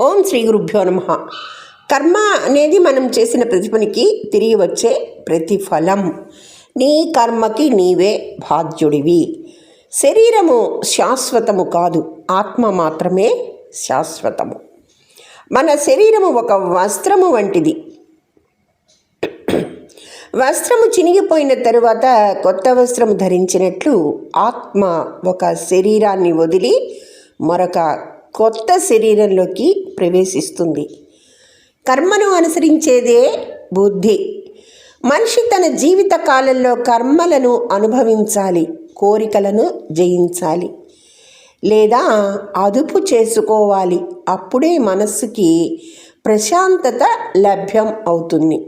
ఓం శ్రీ గురుభ్యో నమ. కర్మ అనేది మనం చేసిన ప్రతిపనికి తిరిగి వచ్చే ప్రతిఫలం. నీ కర్మకి నీవే బాధ్యుడివి. శరీరము శాశ్వతము కాదు ఆత్మ మాత్రమే శాశ్వతము. మన శరీరము ఒక వస్త్రము వంటిది. వస్త్రము చినిగిపోయిన తరువాత కొత్త వస్త్రము ధరించినట్లు ఆత్మ ఒక శరీరాన్ని వదిలి మరొక కొత్త శరీరంలోకి ప్రవేశిస్తుంది. కర్మను అనుసరించేదే బుద్ధి. మనిషి తన జీవిత కాలంలో కర్మలను అనుభవించాలి కోరికలను జయించాలి లేదా అదుపు చేసుకోవాలి. అప్పుడే మనస్సుకి ప్రశాంతత లభ్యం అవుతుంది.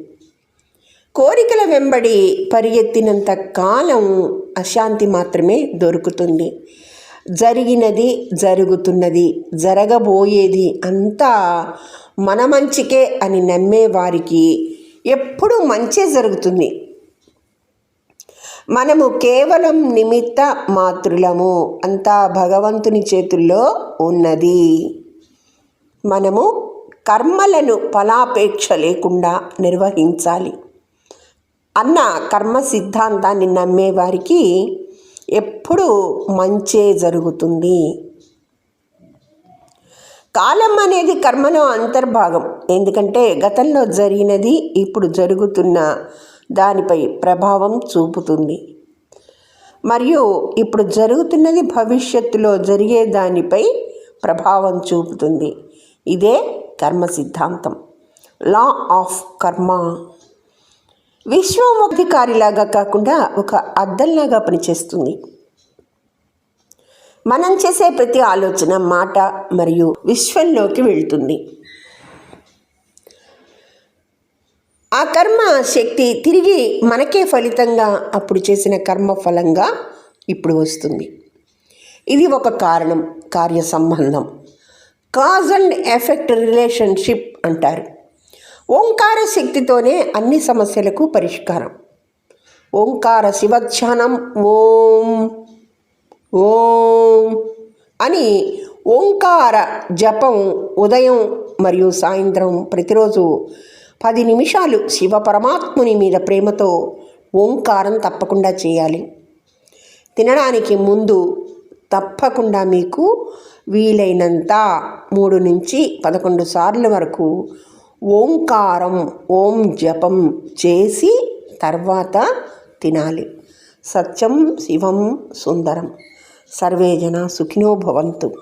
కోరికల వెంబడి పరిగెత్తినంత కాలం అశాంతి మాత్రమే దొరుకుతుంది. జరిగినది జరుగుతున్నది జరగబోయేది అంతా మన మంచికే అని నమ్మే వారికి ఎప్పుడూ మంచే జరుగుతుంది. మనము కేవలం నిమిత్త మాతృలము అంతా భగవంతుని చేతుల్లో ఉన్నది. మనము కర్మలను ఫలాపేక్ష లేకుండా నిర్వహించాలి. అన్న కర్మ సిద్ధాంతాన్ని నమ్మేవారికి ఎప్పుడూ మంచే జరుగుతుంది. కాలం అనేది కర్మలో అంతర్భాగం. ఎందుకంటే గతంలో జరిగినది ఇప్పుడు జరుగుతున్న దానిపై ప్రభావం చూపుతుంది. మరియు ఇప్పుడు జరుగుతున్నది భవిష్యత్తులో జరిగే దానిపై ప్రభావం చూపుతుంది. ఇదే కర్మ సిద్ధాంతం. లా ఆఫ్ కర్మ. విశ్వం కాకుండా ఒక అద్దంలాగా పనిచేస్తుంది. మనం చేసే ప్రతి ఆలోచన మాట మరియు విశ్వంలోకి వెళ్తుంది. ఆ కర్మ శక్తి తిరిగి మనకే ఫలితంగా అప్పుడు చేసిన కర్మ ఫలంగా ఇప్పుడు వస్తుంది. ఇది ఒక కారణం కార్య సంబంధం. కాజ్ అండ్ ఎఫెక్ట్ రిలేషన్షిప్ అంటారు. ఓంకార శక్తితోనే అన్ని సమస్యలకు పరిష్కారం. ఓంకార శివధ్యానం ఓం ఓం అని ఓంకార జపం ఉదయం మరియు సాయంత్రం ప్రతిరోజు పది నిమిషాలు శివ పరమాత్ముని మీద ప్రేమతో ఓంకారం తప్పకుండా చేయాలి. తినడానికి ముందు తప్పకుండా మీకు వీలైనంత మూడు నుంచి పదకొండు సార్లు వరకు ఓంకారం ఓం జపం చేసి తర్వాత తినాలి. సత్యం శివం సుందరం. సర్వే జన సుఖినో భవంతు.